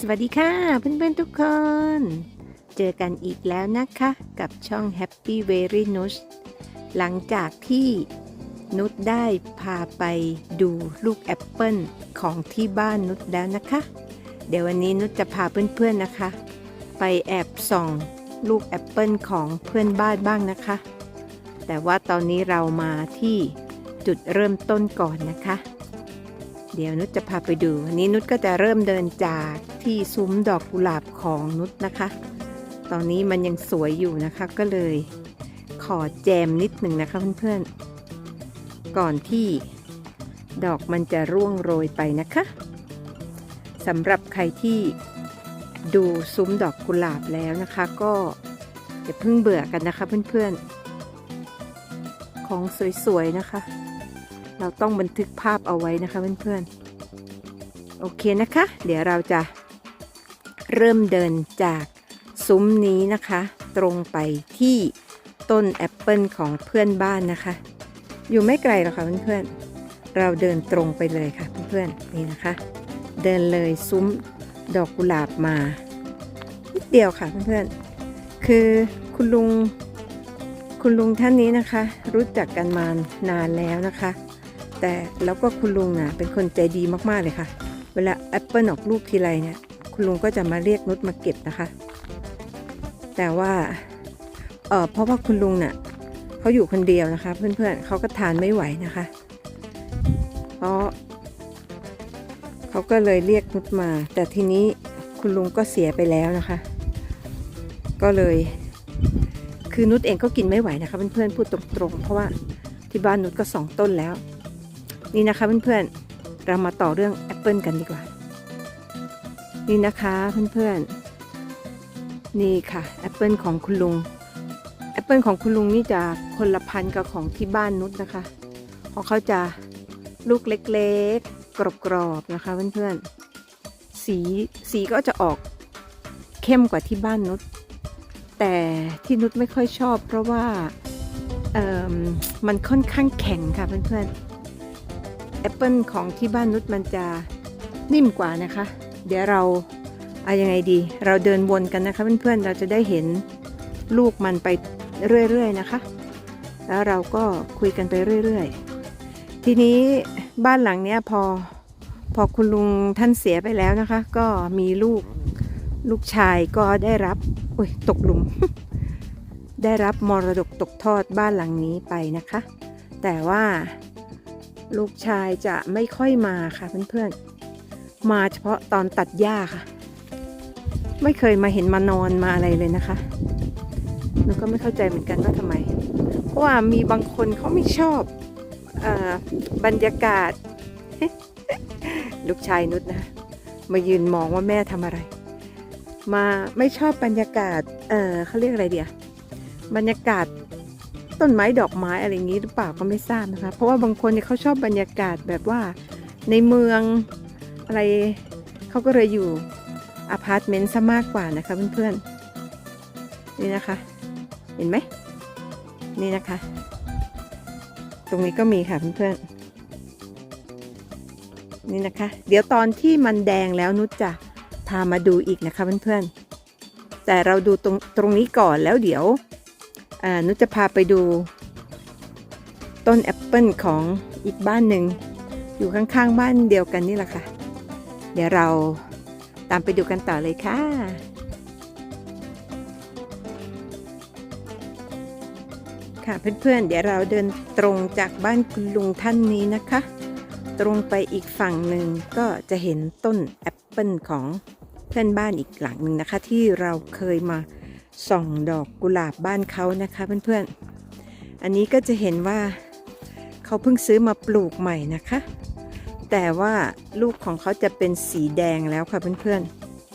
สวัสดีค่ะเพื่อนๆทุกคน เจอกันอีกแล้วนะคะกับช่อง Happy Very n u s หลังจากที่นุชได้พาไปดูลูกแอปเปิลของที่บ้านนุชแล้วนะคะ เดี๋ยววันนี้นุชจะพาเพื่อนๆนะคะ ไปแอบส่องลูกแอปเปิลของเพื่อนบ้านบ้างนะคะ แต่ว่าตอนนี้เรามาที่จุดเริ่มต้นก่อนนะคะ เดี๋ยวนุชจะพาไปดูวันนี้นุชก็จะเริ่มเดินจากที่ซุ้มดอกกุหลาบของนุชนะคะ ตอนนี้มันยังสวยอยู่นะคะก็เลยขอแจมนิดหนึ่งนะคะเพื่อนๆ ก่อนที่ดอกมันจะร่วงโรยไปนะคะสำหรับใครที่ดูซุ้มดอกกุหลาบแล้วนะคะ ก็อย่าเพิ่งเบื่อกันนะคะเพื่อนๆ ของสวยๆนะคะ เราต้องบันทึกภาพเอาไว้นะคะเพื่อนๆ โอเคนะคะ เดี๋ยวเราจะเริ่มเดินจากซุ้มนี้นะคะ ตรงไปที่ต้นแอปเปิลของเพื่อนบ้านนะคะ อยู่ไม่ไกลหรอกค่ะเพื่อนๆ เราเดินตรงไปเลยค่ะเพื่อนๆ นี่นะคะ เดินเลยซุ้มดอกกุหลาบมานิดเดียวค่ะเพื่อนๆ คือคุณลุงคุณลุงท่านนี้นะคะ รู้จักกันมานานแล้วนะคะ แต่แล้วก็คุณลุงน่ะเป็นคนใจดีมากๆเลยค่ะ เวลาแอปเปิลออกลูกทีไรเนี่ย คุณลุงก็จะมาเรียกนุชมาเก็บนะคะ แต่ว่าเออเพราะว่าคุณลุงน่ะเขาอยู่คนเดียวนะคะ เพื่อนๆเขาก็ทานไม่ไหวนะคะ เพราะเขาก็เลยเรียกนุชมา แต่ทีนี้คุณลุงก็เสียไปแล้วนะคะ ก็เลยคือนุชเองก็กินไม่ไหวนะคะเพื่อนๆพูดตรงๆ เพราะว่าที่บ้านนุชก็สองต้นแล้ว นี่นะคะเพื่อนๆเรามาต่อเรื่องแอปเปิลกันดีกว่า นี่นะคะเพื่อนๆนี่ค่ะแอปเปิลของคุณลุงแอปเปิลของคุณลุงนี่จะคนละพันกับของที่บ้านนุชนะคะ ของเขาจะลูกเล็กๆ กรอบๆนะคะเพื่อนๆ สีสีก็จะออกเข้มกว่าที่บ้านนุชแต่ที่นุชไม่ค่อยชอบ เพราะว่าเอิ่มมันค่อนข้างแข็งค่ะเพื่อนๆ แอปเปิลของที่บ้านนุชมันจะนิ่มกว่านะคะ เดี๋ยวเราเอายังไงดี เราเดินวนกันนะคะเพื่อนๆเราจะได้เห็นลูกมันไปเรื่อยๆนะคะ แล้วเราก็คุยกันไปเรื่อยๆ ทีนี้บ้านหลังเนี้ยพอพอคุณลุงท่านเสียไปแล้วนะคะ ก็มีลูกลูกชายก็ได้รับอุ้ยตกหลุม ได้รับมรดกตกทอดบ้านหลังนี้ไปนะคะ แต่ว่า ลูกชายจะไม่ค่อยมาค่ะเพื่อนๆ มาเฉพาะตอนตัดหญ้าค่ะ ไม่เคยมาเห็นมานอนมาอะไรเลยนะคะหนูก็ไม่เข้าใจเหมือนกันว่าทำไม เพราะว่ามีบางคนเขาไม่ชอบอบรรยากาศ ลูกชายนุชนะ มายืนมองว่าแม่ทำอะไร มาไม่ชอบบรรยากาศ เออเขาเรียกอะไรเดียบรรยากาศ ต้นไม้ดอกไม้อะไรอย่างนี้หรือเปล่าก็ไม่ทราบนะคะ เพราะว่าบางคนเนี่ยเขาชอบบรรยากาศแบบว่าในเมืองอะไรเขาก็เลยอยู่อพาร์ตเมนต์ซะมากกว่านะคะเพื่อนๆนี่นะคะ เห็นไหมนี่นะคะ ตรงนี้ก็มีค่ะเพื่อนๆนี่นะคะ เดี๋ยวตอนที่มันแดงแล้วนุชจะพามาดูอีกนะคะเพื่อนๆแต่เราดูตรงตรงนี้ก่อนแล้วเดี๋ยว นุชจะพาไปดู ต้นแอปเปิลของอีกบ้านหนึ่ง อยู่ข้างๆบ้านเดียวกันนี่แหละค่ะ เดี๋ยวเราตามไปดูกันต่อเลยค่ะค่ะเพื่อนๆ เดี๋ยวเราเดินตรงจากบ้านคุณลุงท่านนี้นะคะ ตรงไปอีกฝั่งหนึ่งก็จะเห็นต้นแอปเปิลของเพื่อนบ้านอีกหลังหนึ่งนะคะ ที่เราเคยมา ส่องดอกกุหลาบบ้านเขานะคะเพื่อนๆ อันนี้ก็จะเห็นว่าเขาเพิ่งซื้อมาปลูกใหม่นะคะ แต่ว่าลูกของเขาจะเป็นสีแดงแล้วค่ะเพื่อน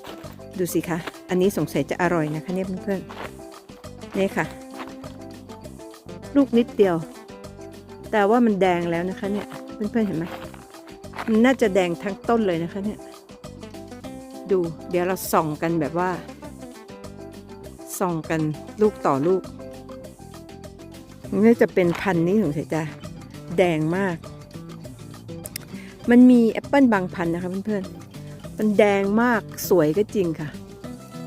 ๆ ดูสิคะ อันนี้สงสัยจะอร่อยนะคะเนี่ยเพื่อนๆ นี่ค่ะ ลูกนิดเดียว แต่ว่ามันแดงแล้วนะคะเนี่ยเพื่อนๆ เห็นไหมมันน่าจะแดงทั้งต้นเลยนะคะเนี่ย ดู เดี๋ยวเราส่องกันแบบว่า ส่องกันลูกต่อลูกนี่จะเป็นพันนี้ของเสียจะแดงมาก มันมีแอปเปิลบางพันนะคะเพื่อนๆ มันแดงมากสวยก็จริงค่ะ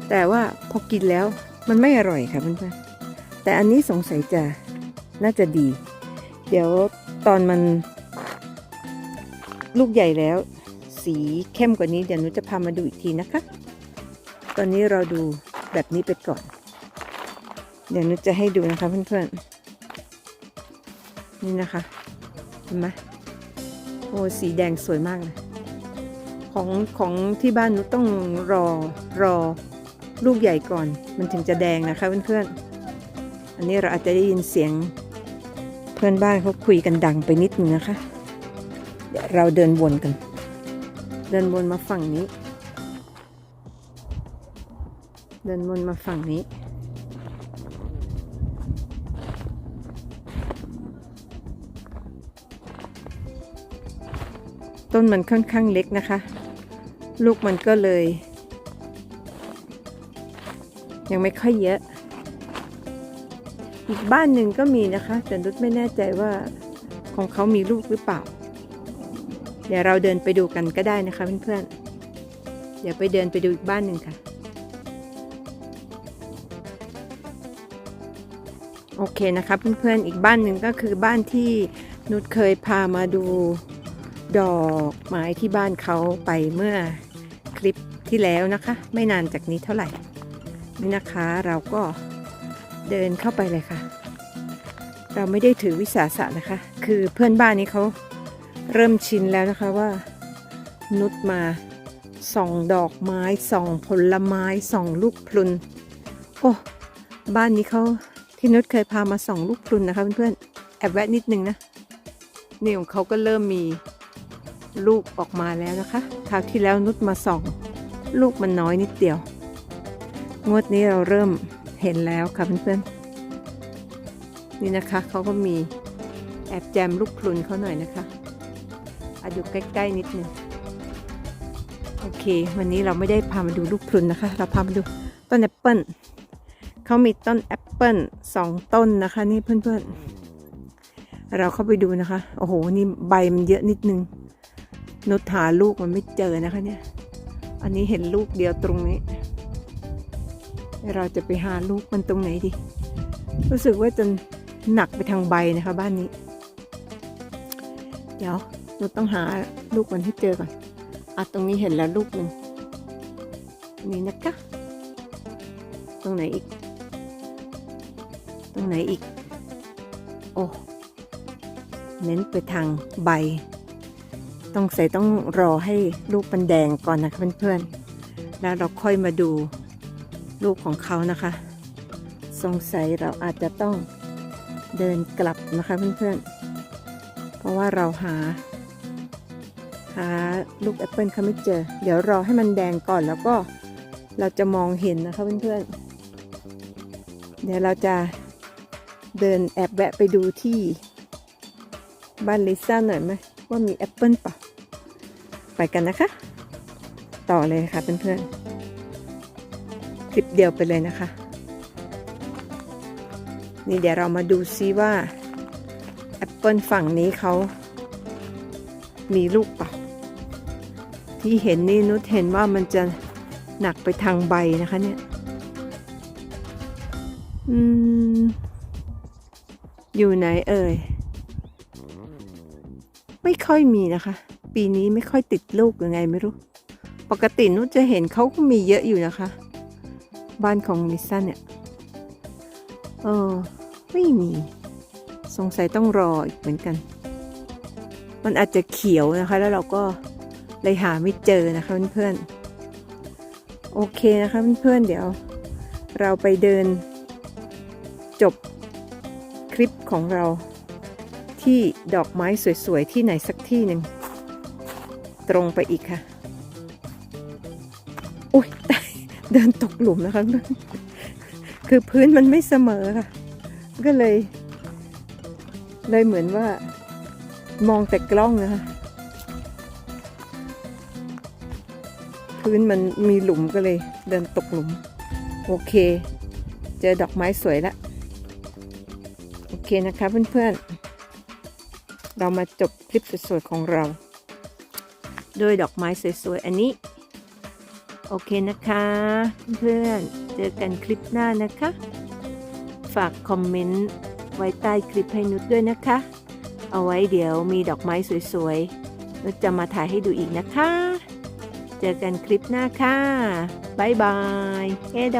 แต่ว่าพอกินแล้วมันไม่อร่อยค่ะเพื่อนๆ แต่อันนี้สงสัยจะน่าจะดี เดี๋ยวตอนมันลูกใหญ่แล้ว สีเข้มกว่านี้เดี๋ยวหนูจะพามาดูอีกทีนะคะ ตอนนี้เราดูแบบนี้ไปก่อน เดี๋ยวนุจะให้ดูนะคะเพื่อนๆ นี่นะคะ เห็นไหมโอ้สีแดงสวยมากเลยของของที่บ้านนุต้องรอรอลูกใหญ่ก่อน มันถึงจะแดงนะคะเพื่อนๆ อันนี้เราอาจจะได้ยินเสียงเพื่อนบ้านเขาคุยกันดังไปนิดนึงนะคะ เดี๋ยวเราเดินวนกัน เดินวนมาฝั่งนี้ เดินวนมาฝั่งนี้ ต้นมันค่อนข้างเล็กนะคะ ลูกมันก็เลย ยังไม่ค่อยเยอะ อีกบ้านหนึ่งก็มีนะคะ แต่นุชไม่แน่ใจว่าของเขามีลูกหรือเปล่า เดี๋ยวเราเดินไปดูกันก็ได้นะคะเพื่อนๆ เดี๋ยวไปเดินไปดูอีกบ้านหนึ่งค่ะ โอเคนะคะเพื่อนๆ อีกบ้านหนึ่งก็คือบ้านที่นุชเคยพามาดู ดอกไม้ที่บ้านเขาไปเมื่อคลิปที่แล้วนะคะ ไม่นานจากนี้เท่าไหร่นี่นะคะเราก็เดินเข้าไปเลยค่ะ เราไม่ได้ถือวิสาสะนะคะ คือเพื่อนบ้านนี้เขาเริ่มชินแล้วนะคะว่านุชมาส่องดอกไม้ส่องผลไม้ส่องลูกพลุนโอ้บ้านนี้เขาที่นุชเคยพามาส่องลูกพลุนนะคะเพื่อนๆแอบแวะนิดนึงนะนี่ของเขาก็เริ่มมี ลูกออกมาแล้วนะคะคราวที่แล้วนุชมาส่อง ลูกมันน้อยนิดเดียว งวดนี้เราเริ่มเห็นแล้วค่ะเพื่อนๆ นี่นะคะเขาก็มีแอบแจมลูกพลุนเขาหน่อยนะคะอะดูใกล้ๆนิดนึงโอเค วันนี้เราไม่ได้พามาดูลูกพลุนนะคะ เราพามาดูต้นแอปเปิลเขามีต้นแอปเปิลสองต้นนะคะ นี่เพื่อนๆ เราเข้าไปดูนะคะ โอ้โห นี่ใบมันเยอะนิดนึง นุชหาลูกมันไม่เจอนะคะเนี่ย อันนี้เห็นลูกเดียวตรงนี้ เราจะไปหาลูกมันตรงไหนดี รู้สึกว่าจะหนักไปทางใบนะคะบ้านนี้ เดี๋ยวนุชต้องหาลูกมันให้เจอก่อนอะตรงนี้เห็นแล้วลูกหนึ่งนี่นะคะ ตรงไหนอีก ตรงไหนอีก โอ้ เน้นไปทางใบ ต้องใส่ต้องรอให้ลูกมันแดงก่อนนะคะเพื่อนๆ แล้วเราค่อยมาดูลูกของเขานะคะ สงสัยเราอาจจะต้องเดินกลับนะคะเพื่อนๆ เพราะว่าเราหา หาลูกแอปเปิลเขาไม่เจอ เดี๋ยวรอให้มันแดงก่อนแล้วก็เราจะมองเห็นนะคะเพื่อนๆ เดี๋ยวเราจะเดินแอบแวะไปดูที่บ้านลิซ่าหน่อยไหม ว่ามีแอปเปิลเปล่าไปกันนะคะ ต่อเลยค่ะเพื่อนๆคลิปเดียวไปเลยนะคะ นี่เดี๋ยวเรามาดูซิว่าแอปเปิลฝั่งนี้เขามีลูกเปล่า ที่เห็นนี่นุชเห็นว่ามันจะหนักไปทางใบนะคะเนี่ย อืม อยู่ไหนเอ่ย ไม่ค่อยมีนะคะ ปีนี้ไม่ค่อยติดลูกยังไงไม่รู้ ปกตินุชจะเห็นเขาก็มีเยอะอยู่นะคะ บ้านของลิซ่าเนี่ย เออ ไม่มี สงสัยต้องรออีกเหมือนกัน มันอาจจะเขียวนะคะ แล้วเราก็เลยหาไม่เจอนะคะเพื่อนๆ โอเคนะคะเพื่อนๆ เดี๋ยว เราไปเดิน จบคลิปของเรา ที่ดอกไม้สวยๆ ที่ไหนสักที่หนึ่ง ตรงไปอีกค่ะ อุ้ยตายเดินตกหลุมนะคะคือพื้นมันไม่เสมอค่ะ ก็เลย เลยเหมือนว่ามองแต่กล้องนะคะพื้นมันมีหลุมก็เลย เดินตกหลุม โอเค เจอดอกไม้สวยล้วโอเคนะคะเพื่อนๆ เรามาจบคลิปสวยๆของเราโดยดอกไม้สวยๆ อันนี้ โอเคนะคะ เพื่อนๆ เจอกันคลิปหน้านะคะ ฝากคอมเมนต์ไว้ใต้คลิปให้นุชด้วยนะคะ เอาไว้เดี๋ยวมีดอกไม้สวยๆ นุชจะมาถ่ายให้ดูอีกนะคะ เจอกันคลิปหน้าค่ะบายบาย เอโด